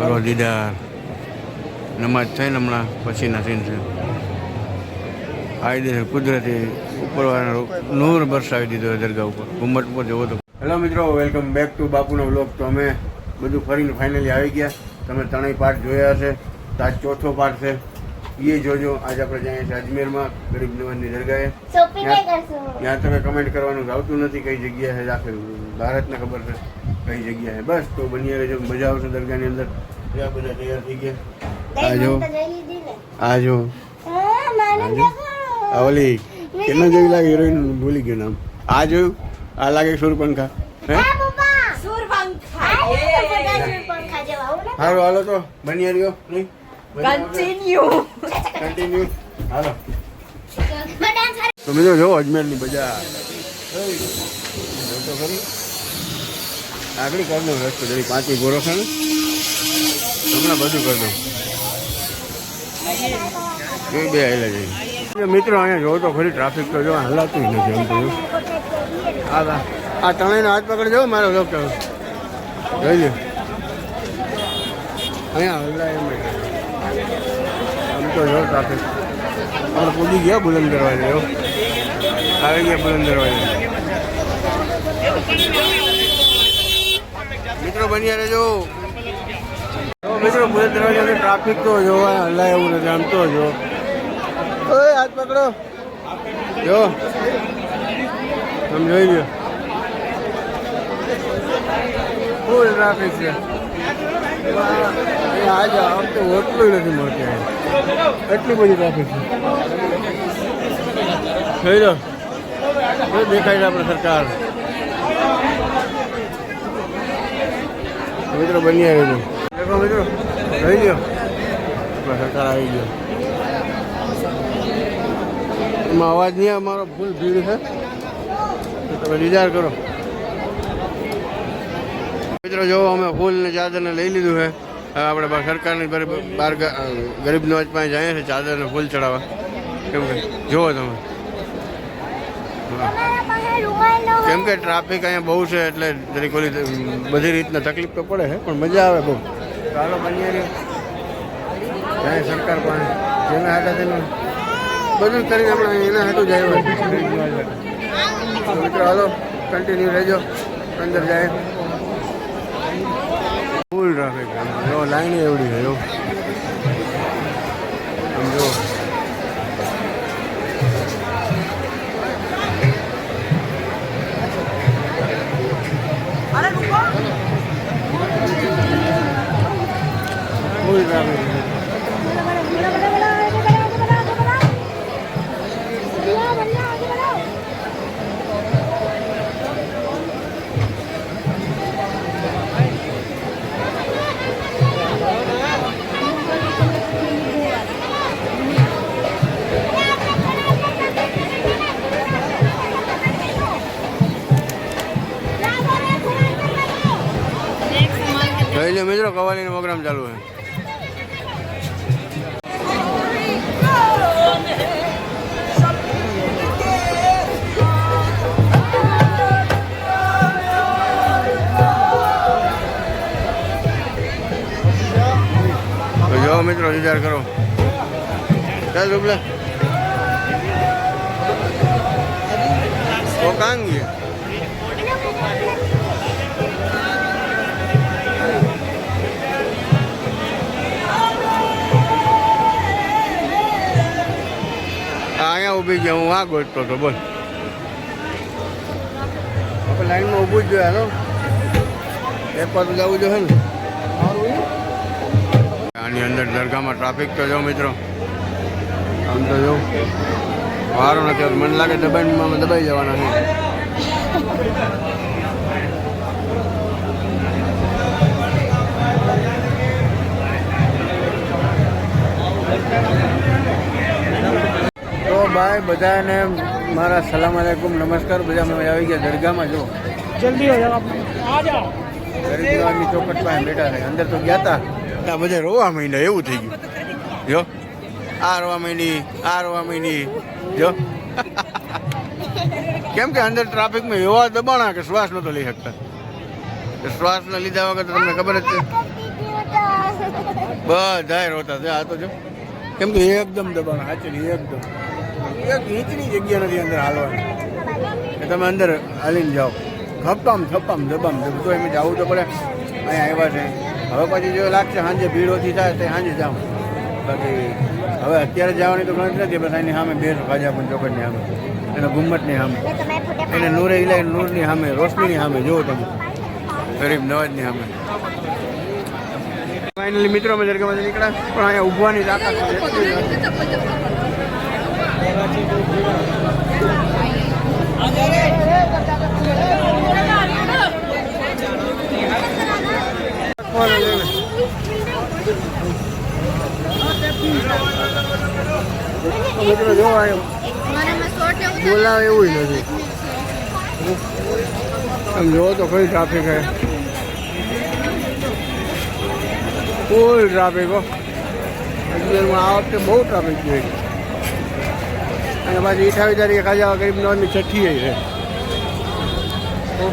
કરો દીદાર નમાજ થઈને હમણાં પછી નથી છે. કાયદેસર કુદરતી ઉપરવાળાનો નૂર બરસાવી દીધો દરગાહ ઉપર ઘુમ્મટ ઉપર જવો તો. હેલો મિત્રો વેલકમ બેક ટુ બાપુનો વ્લોગ તો અમે બધું ફરીને ફાઇનલી આવી ગયા. તમે ત્રણેય પાર્ટ જોયા હશે. તો આજ ચોથો પાર્ટ છે. એ જોજો આજે આપણે જઈએ છીએ અજમેરમાં ગરીબ નવાજની દરગાહે. ત્યાં- તમે કમેન્ટ કરવાનું આવતું નથી કઈ જગ્યાએ છે આખી ભારતને ખબર છે. કઈ જગ્યાએ? બસ તો બની રહેજો મજા આવશે દરગાહની અંદર. ત્યાં બધા તૈયાર થઈ ગયા. આ જો તો જઈ લીધી ને. આ જો આ જો. આ ઓલી કેટલા જેવી લાગે હિરોઈન ભૂલી ગયો નામ. આ જોયું આ લાગે સુરપંખા. હે? હા પપ્પા. સુરપંખા આ તો યે. બધા સુરપંખા જેવા આવું ને સારું હાલો તો. બની રહ્યો? નહીં? કન્ટિન્યુ કન્ટિન્યુ હાલો. તો મિત્રો જો અજમેરની બજાર. તો ખરી આગળ કરી દઉં, રસ્તો જરી પાંચી ગોરો ખાને હમણાં બધું કરી દઉં. એ બે આવેલા જઈ. મિત્રો અહીંયા જોવો તો ખરી ટ્રાફિક તો જો હલાતું જ નથી એમ તો. હા આ ત્રણેયનો હાથ પકડજો મારો લોક જોઈ લો અહીંયા હલાય એમ આમ તો જો ટ્રાફિક આપણે પૂજી ગયા બુલંદ દરવાજે આવી ગયા બુલંદ દરવાજે મિત્રો બન્યા રહેજો. મિત્રો બુલંદ દરવાજા ટ્રાફિક તો જોવા હલાય એવું નથી આમ તો જો. ઓય હાથ પકડો. જો. તમે જોઈ લો ફૂલ ટ્રાફિક છે. આજે આમ તો હોટલું નથી મળતું એટલી બધી ટ્રાફિક છે. જોઈ લો. દેખાય છે આપણે સરકાર? મિત્રો બની આવી દેખો મિત્રો રહી ગયો સરકાર આવી ગયો. એમાં અવાજ નહીં અમારો મારો ફૂલ ભીડ છે. તમે વિચાર કરો. મિત્રો જો અમે ફૂલ ને ચાદરને લઈ લીધું છે. હવે આપણે સરકારની બહાર બાર ગરીબ નવાજ પાસે જાય છે ચાદરને ફૂલ ચડાવવા. કેમ કે? જુઓ તમે. હા. તમારા પાસે રૂમાલ ન હોય કેમ કે ટ્રાફિક અહીંયા બહુ છે એટલે જરીક ઓલી બધી રીતના તકલીફ તો પડે છે, પણ મજા આવે બહુ. ચાલો બની જાય સરકાર પણ જેના હાટા તેનું બધું કરીને આપણે એના હાટું જાય મિત્રો, હાલો કન્ટિન્યુ રહેજો. અંદર જાય. ફૂલ ટ્રાફિક લાઈન એવડી છે ફૂલ ટ્રાફિક છે જોઈ લો મિત્રો મિત્રો, વિચાર કરો. ચાલ રૂપલા તો કાંગ. ગયા આ અહીંયા ઊભી ગયા હું આ ગોતતો હતો, બોલ. આપણે લાઈનમાં ઊભું જ જોયા એક વાર જવું જોઈએ ને? આની અંદર દરગાહમાં ટ્રાફિક તો જો મિત્રો. આમ તો જો. વારો નથી. મને લાગે દબાઈમાં દબાઈ જવાના છે તો ભાઈ બધાને મારા સલામ આલેકુમ નમસ્કાર. બધા અમે આવી ગયા દરગાહમાં જો. જલ્દી દરગાહની ચોકટ પાસે બેઠા છે. અંદર તો ગયા હતા ત્યાં બધા રોવા મહિને એવું થઈ ગયું. જો. આ રોવા મહિની આ રોવા મહિની જો. કેમ કે અંદર ટ્રાફિકમાં એવા દબાણા કે શ્વાસ નતો લઈ શકતા. શ્વાસ શ્વાસના લીધા વગર તમને ખબર જ છે. બધા રોતા છે. આ તો જો. કેમ કે એકદમ દબાણ હાચડી એકદમ. એક ઇંચની જગ્યા નથી અંદર હાલવાની. કે તમે અંદર હાલીને જાઓ. ખપામ ખપામ દબામ તો એમ જવું તો પડે. અહીંયા આવ્યા છે. હવે પછી જો લાગશે સાંજે ભીડ ઓછી થાય તો સાંજે જાઉં. બાકી હવે અત્યારે જવાની તો ગણતરી નથી બસ એની સામે બેસ ખાજા પણ ચોકટની સામે. એના ગુમ્મટની સામે. એને નૂરે ઇલાઈ નૂરની સામે રોશનીની સામે જુઓ તમે. ગરીબ નવાજની સામે. ફાઇનલી મિત્રો અમે દરગાહમાંથી નીકળ્યા પણ અહીંયા ઊભવાની તાકાત નથી. કોણ લે લે? તો મિત્રો જો અહીંયા બોલાવે એવું નથી આમ જોવો તો કઈ ટ્રાફિક હે ફૂલ ટ્રાફિક હો અગિયારમાં આ વખતે બહુ ટ્રાફિક જોઈ અને પાછી અઠાવીસ તારીખે ખાજા ગરીબ નવાજની છઠ્ઠી છે તો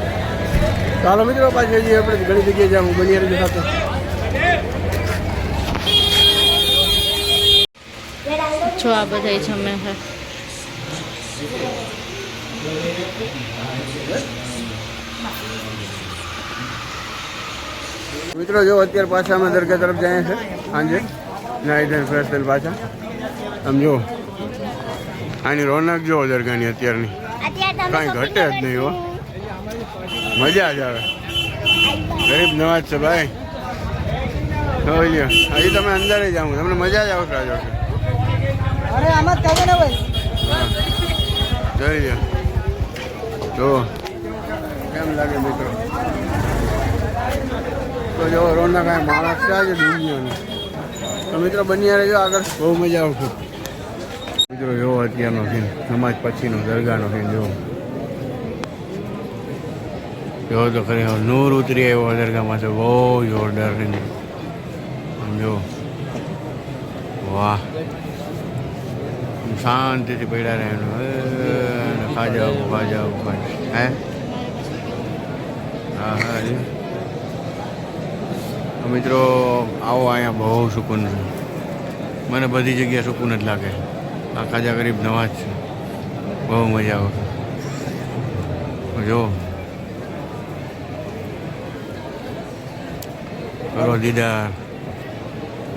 ચાલો મિત્રો પાછી હજી આપણે ઘણી જગ્યાએ જાઉં બની રહી સાથે જો આ બધા જમે છે. મિત્રો, જો અત્યારે પાછા અમે દરગાહ તરફ જઈએ છે સાંજે નાઈ ઇધર ફ્રેશ થઈને પાછા. આમ જો આની રોનક જો દરગાહની અત્યારની. કાંઈ ઘટે જ નહીં, હો. મજા જ આવે. ગરીબ નવાજ છે, ભાઈ. હજી તમે અંદર જાઉં તમને મજા જ આવશે આજે અરે, આમાં જ ને ભાઈ. જોઈ જો. કેમ લાગે મિત્રો? તો જો, રોના કાંઈ માણસ છે આજે દુનિયાનું. તો મિત્રો બની રહેજો આગળ. બહુ મજા આવશે. મિત્રો, જો અત્યારનો સીન નમાજ પછીનો, દરગાહનો સીન જો. જો તો ખરી નૂર ઉતરી આવ્યો દરગાહમાં છે બહુ જોરદાર જો. વાહ. શાંતિથી પડ્યા રહે એનું ખાજા ખાજા હે? હા હા મિત્રો, આવો અહીંયા બહુ સુકૂન છે. મને બધી જગ્યાએ સુકૂન જ લાગે. આ ખાજા ગરીબ નવાજ છે. બહુ મજા આવે. જો. કરો દીદાર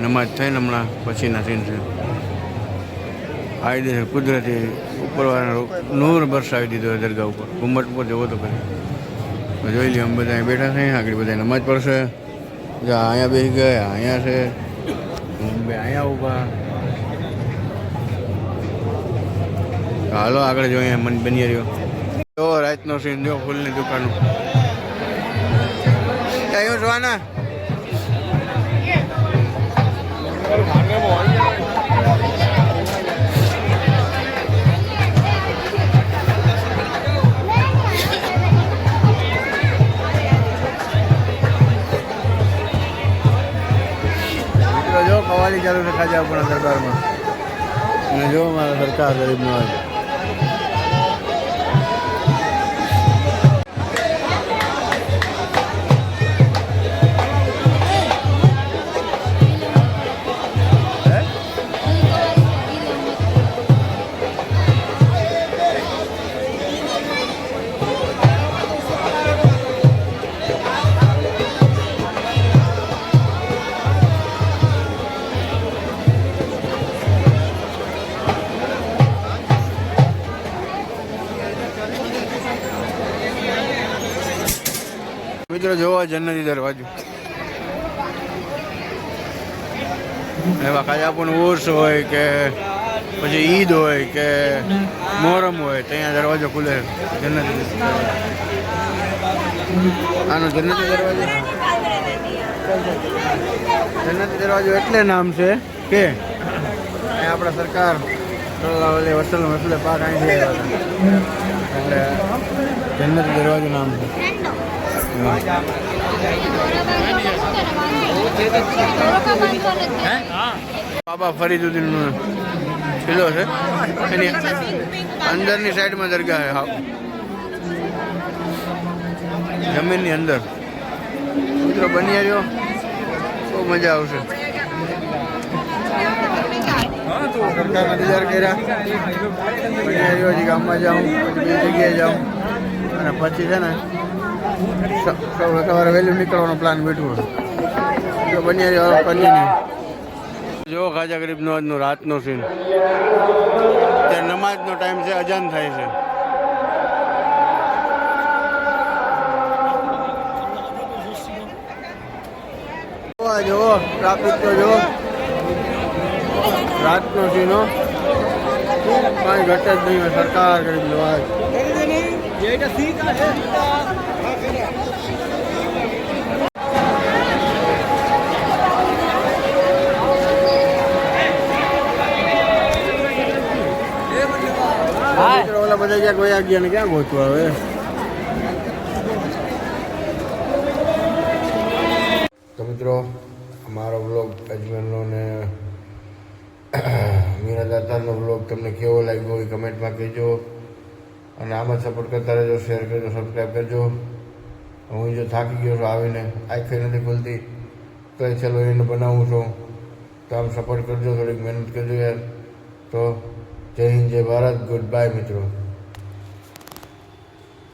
નમાજ થઈને હમણાં? પછીના નથી છે. કાયદેસર કુદરતી ઉપરવાળા નૂર બરસાવી દીધો દરગાહ ઉપર. ઘુમ્મટ ઉપર જવો તો કરી જોઈ લઈએ અમે બધા અહીં બેઠા છે આગળ બધા નમાજ પડશે. બધા અહીંયા બેસી ગયા અહીંયા છે. બે અહીંયા ઊભા. હાલો, આગળ જોઈએ, મન બની રહ્યો. તો રાતનો સીન, જો ફૂલની દુકાન. અહીંયા જોવાના કવાલી ચાલુ ખાજા આપણા દરબારમાં. અને જો મારા સરકાર ગરીબ નવાજ મિત્રો જન્નતી દરવાજો. એવા ખાલી આપણને ઉર્સ હોય કે પછી ઈદ હોય કે મોહરમ હોય ત્યાં દરવાજો ખુલે જન્નતી. આનો જન્નતી દરવાજો? જન્નતી દરવાજો એટલે નામ છે કે આપણા સરકાર વસલ વસલે પાક અહીંથી એટલે જન્નતી દરવાજો નામ છે. બાબા ફરીદુદ્દીનનો કિલ્લો છે. એની અંદરની સાઈડમાં દરગાહ છે હાવ જમીનની અંદર. મિત્રો, બની રહ્યો બહુ મજા આવશે. સરકારના ઇંતજાર ગામમાં જાઉં બીજી જગ્યાએ જાઉં. અને પછી છે ને સવારે સવારે વહેલું નીકળવાનો પ્લાન બેઠું તો બન્યા કન્ટિન્યુ જો ખાજા ગરીબનો આજનો રાતનો સીન ત્યારે નમાજનો ટાઈમ છે અજાન થાય છે. જોવા જુઓ ટ્રાફિક તો જુઓ રાતનો સીન હો. કાંઈ ઘટે જ નહીં હોય સરકાર ગરીબનો આજ મિત્રો ક્યાં ગયા ગયા ને ક્યાં ગોતવા હવે? તો મિત્રો અમારો બ્લોગ અજમેરનો ને મીરા દાતાનો બ્લોગ તમને કેવો લાગ્યો એ કમેન્ટમાં કહેજો. અને આમાં સપોર્ટ કરતા રહેજો શેર કરજો સબસ્ક્રાઈબ કરજો. હું જો થાકી ગયો છું આવીને, આંખે નથી ખુલતી. તો એ ચલો એને બનાવું છું. તો આમ સપોર્ટ કરજો, થોડીક મહેનત કરજો યાર. તો જય હિન્દ, જય ભારત ગુડ બાય મિત્રો.